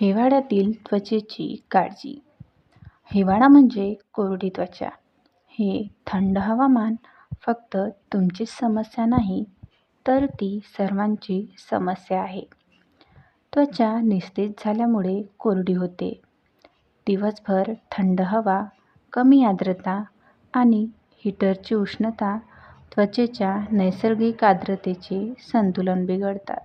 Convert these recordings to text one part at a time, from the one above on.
हिवाळ्यातील त्वचेची काळजी. हिवाळा म्हणजे कोरडी त्वचा. हे थंड हवामान फक्त तुमचीच समस्या नाही तर ती सर्वांची समस्या आहे. त्वचा निस्तेज झाल्यामुळे कोरडी होते. दिवसभर थंड हवा कमी आर्द्रता आणि हीटरची उष्णता त्वचेच्या नैसर्गिक आर्द्रतेचे संतुलन बिघडतात.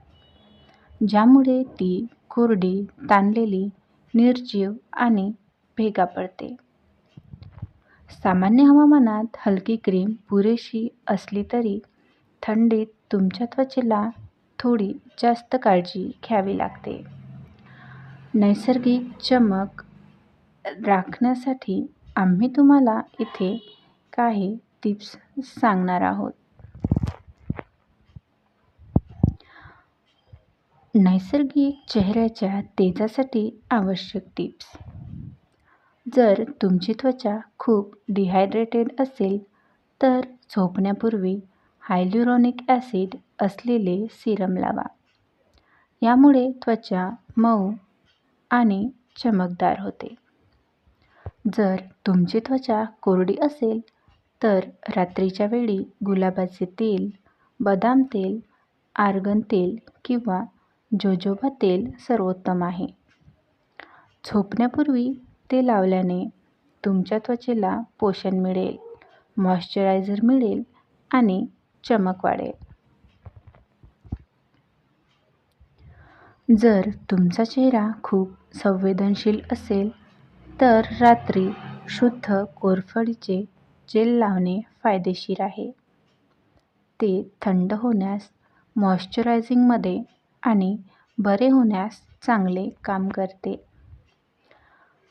ज्यामुळे ती कोरडी ताणलेली निर्जीव आणि भेगा पडते. सामान्य हवामानात हलकी क्रीम पुरेशी असली तरी थंडीत तुमच्या त्वचेला थोडी जास्त काळजी घ्यावी लागते. नैसर्गिक चमक राखण्यासाठी आम्ही तुम्हाला इथे काही टिप्स सांगणार आहोत. नैसर्गिक चेहऱ्याच्या तेजासाठी आवश्यक टिप्स. जर तुमची त्वचा खूप डिहायड्रेटेड असेल तर झोपण्यापूर्वी हायल्युरॉनिक ॲसिड असलेले सिरम लावा. यामुळे त्वचा मऊ आणि चमकदार होते. जर तुमची त्वचा कोरडी असेल तर रात्रीच्या वेळी गुलाबाचे तेल बदाम तेल आर्गन तेल किंवा जोजोबा तेल सर्वोत्तम आहे. झोपण्यापूर्वी ते लावल्याने तुमच्या त्वचेला पोषण मिळेल मॉइश्चरायझर मिळेल आणि चमक वाढेल. जर तुमचा चेहरा खूप संवेदनशील असेल तर रात्री शुद्ध कोरफडीचे जेल लावणे फायदेशीर आहे. ते थंड होण्यास मॉइश्चरायझिंगमध्ये आणि बरे होण्यास चांगले काम करते.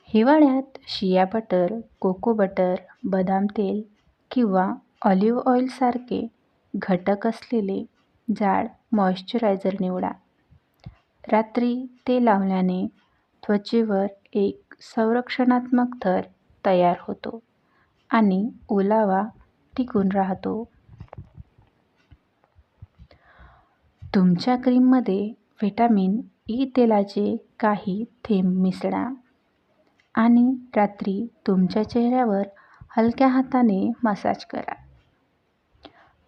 हिवाळ्यात शिया बटर कोको बटर बदाम तेल किंवा ऑलिव्ह ऑइलसारखे घटक असलेले जाड मॉइश्चरायझर निवडा. रात्री ते लावल्याने त्वचेवर एक संरक्षणात्मक थर तयार होतो आणि ओलावा टिकून राहतो. तुमच्या क्रीममध्ये व्हिटॅमिन ई तेलाचे काही थेंब मिसळा. आणि रात्री तुमच्या चेहऱ्यावर हलक्या हाताने मसाज करा.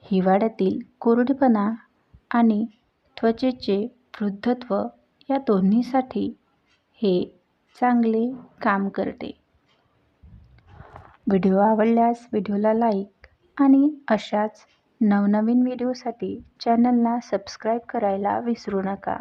हिवाळ्यातील कोरडेपणा आणि त्वचेचे वृद्धत्व या दोन्हीसाठी हे चांगले काम करते. व्हिडिओ आवडल्यास व्हिडिओला लाईक आणि अशाच नवनवीन व्हिडिओसाठी चॅनलला सबस्क्राईब करायला विसरू नका.